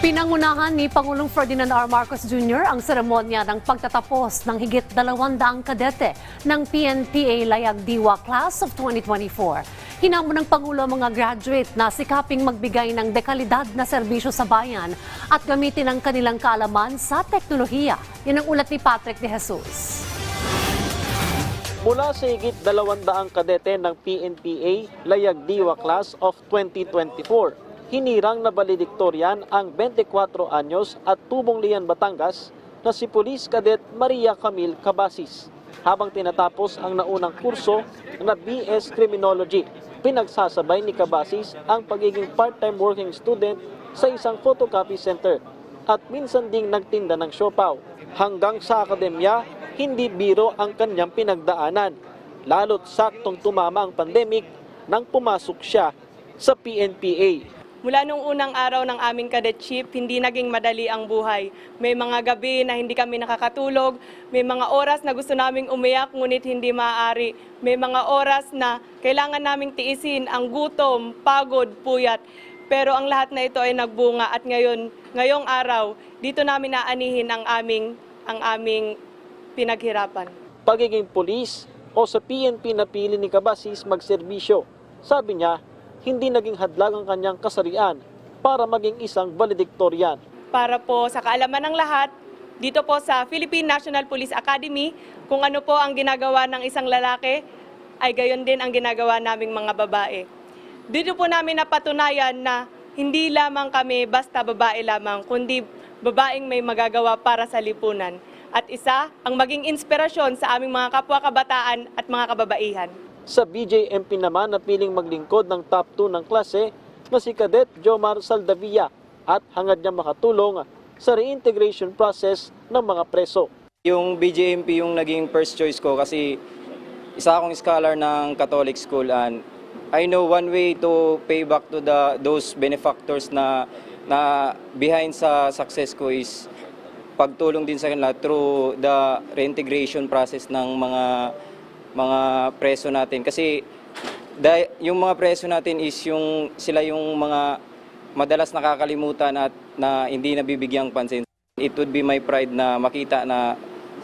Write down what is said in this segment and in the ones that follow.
Pinangunahan ni Pangulong Ferdinand R. Marcos Jr. ang seremonya ng pagtatapos ng higit 200 kadete ng PNPA Layag Diwa Class of 2024. Hinamon ng Pangulo ang mga graduate na sikaping magbigay ng dekalidad na serbisyo sa bayan at gamitin ang kanilang kaalaman sa teknolohiya. Yan ang ulat ni Patrick De Jesus. Mula sa higit 200 kadete ng PNPA Layag Diwa Class of 2024, hinirang na valedictorian ang 24 anyos at tubong Lian Batangas na si Police Cadet Maria Camille Cabasis. Habang tinatapos ang naunang kurso na BS Criminology, pinagsasabay ni Cabasis ang pagiging part-time working student sa isang photocopy center at minsan ding nagtinda ng siopaw. Hanggang sa akademya, hindi biro ang kanyang pinagdaanan. Lalo't saktong tumama ang pandemic nang pumasok siya sa PNPA. Mula nung unang araw ng aming cadetship, hindi naging madali ang buhay. May mga gabi na hindi kami nakakatulog, may mga oras na gusto naming umiyak ngunit hindi maaari. May mga oras na kailangan naming tiisin ang gutom, pagod, puyat. Pero ang lahat na ito ay nagbunga at ngayon, ngayong araw, dito namin naanihin ang aming ang aming pinaghirapan. Pagiging pulis o sa PNP napili ni Cabasis magserbisyo. Sabi niya, hindi naging hadlang ang kanyang kasarian para maging isang valedictorian. para po sa kaalaman ng lahat, dito po sa Philippine National Police Academy, kung ano po ang ginagawa ng isang lalaki, ay gayon din ang ginagawa naming mga babae. Dito po namin napatunayan na hindi lamang kami basta babae lamang, kundi babaeng may magagawa para sa lipunan. At isa, ang maging inspirasyon sa aming mga kapwa kabataan at mga kababaihan. Sa BJMP naman napiling maglingkod ng top 2 ng klase na si Cadet Jomar Saldavia at hangad niya makatulong sa reintegration process ng mga preso. Yung BJMP yung naging first choice ko kasi isa akong scholar ng Catholic school and I know one way to pay back to the those benefactors na na behind sa success ko is pagtulong din sa kanila through the reintegration process ng mga mga preso natin kasi yung mga preso natin is yung sila yung mga madalas nakakalimutan at na hindi nabibigyang pansin. It would be my pride na makita na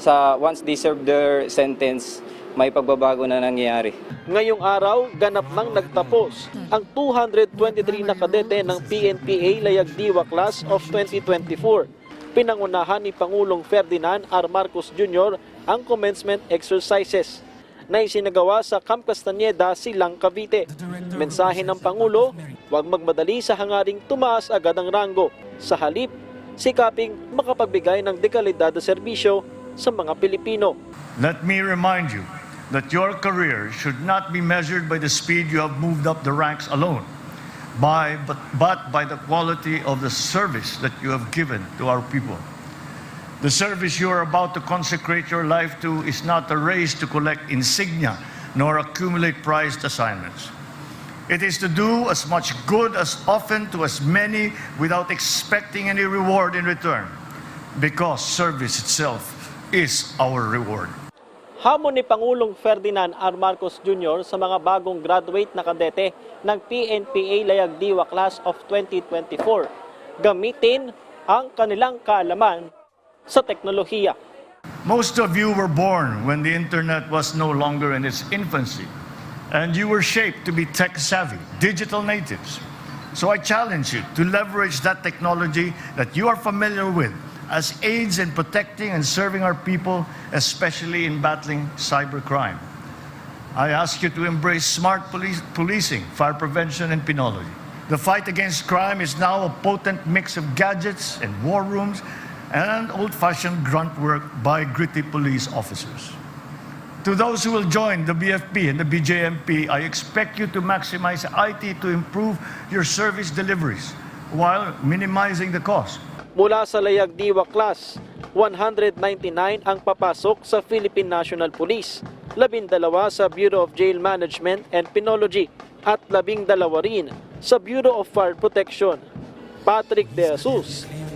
sa once they serve their sentence, may pagbabago na nangyayari. Ngayong araw, ganap nang nagtapos ang 223 na kadete ng PNPA Layag Diwa Class of 2024. Pinangunahan ni Pangulong Ferdinand R. Marcos Jr. ang commencement exercises na isinagawa sa Camp Castaneda, Silang, Cavite. Mensahe ng Pangulo, huwag magmadali sa hangaring tumaas agad ang ranggo. Sa halip, sikaping makapagbigay ng dekalidad na serbisyo sa mga Pilipino. Let me remind you that your career should not be measured by the speed you have moved up the ranks alone, by, but, but by the quality of the service that you have given to our people. The service you are about to consecrate your life to is not a race to collect insignia nor accumulate prized assignments. It is to do as much good as often to as many without expecting any reward in return, because service itself is our reward. Hamon ni Pangulong Ferdinand R. Marcos Jr. sa mga bagong graduate na kadete ng PNPA Layag Diwa Class of 2024. Gamitin ang kanilang kaalaman sa teknolohiya. Most of you were born when the internet was no longer in its infancy, and you were shaped to be tech savvy, digital natives. So I challenge you to leverage that technology that you are familiar with as aids in protecting and serving our people, especially in battling cybercrime. I ask you to embrace smart police, policing, fire prevention, and penology. The fight against crime is now a potent mix of gadgets and war rooms and old fashioned grunt work by gritty police officers. To those who will join the BFP and the BJMP, I expect you to maximize IT to improve your service deliveries while minimizing the cost. Mula sa Layag Diwa Class, 199 ang papasok sa Philippine National Police, 12 sa Bureau of Jail Management and Penology at 12 rin sa Bureau of Fire Protection. Patrick De Jesus